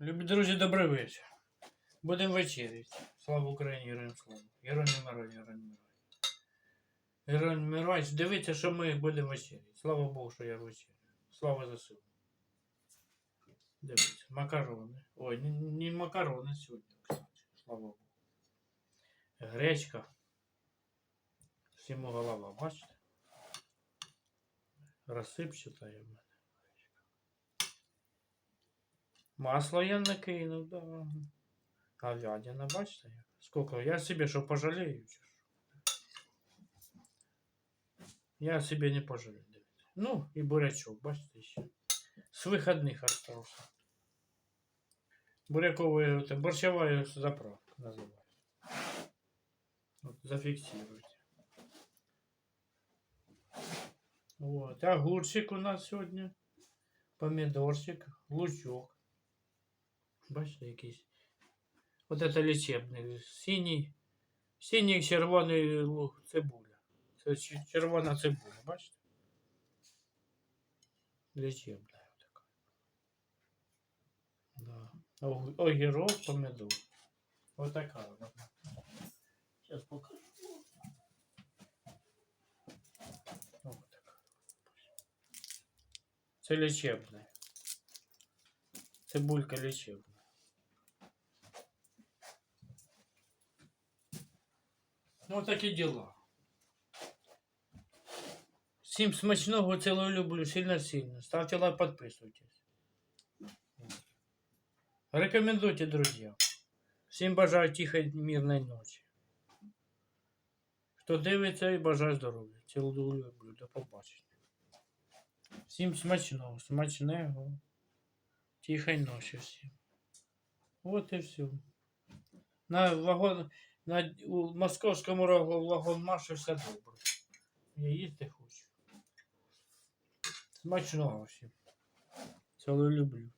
Любі друзі, добрий вечір. Будемо вечеряти. Слава Україні, героям слава. Герой не мирай, герой не мирай. Герой не. Дивіться, що ми будемо вечеряти. Слава Богу, що я вечерю. Слава ЗСУ. Дивіться, макарони. Ой, не, не макарони сьогодні, кстати. Слава Богу. Гречка. Всьому голова, бачите? Розсипчата я Масло я накинув, да. Говядина, бачите? Сколько? Я себе що пожалею? Я себе не дивіться. Ну, і бурячок, бачите, ще. З виходних остався. Буряковая, это, борщевая заправка называется. Вот, зафиксируйте. Вот, огурчик у нас сегодня, помидорчик, лучок. Бачите, якийсь. От це лічебний. Синій, синій червоний лук, цибуля. Це червона цибуля, бачите? Лічебна така. Да. Ог- Огірок, помидор. Ось така вона. Зараз покажу. Це лічебне. Цибулька лічебна. Ну, такі діла. Всім смачного, цілого люблю, сильно-сильно. Ставте лайк, підписуйтесь. Рекомендуйте, друзья. Всім бажаю тихої, мирної ночі. Хто дивиться і бажаю здоров'я. Цілую люблю. До побачення. Всім смачного, смачного. Тихої ночі всім. От і все. На вагон, на у московському вагонмаші все добре. Я їсти хочу. Смачного всім. Це люблю.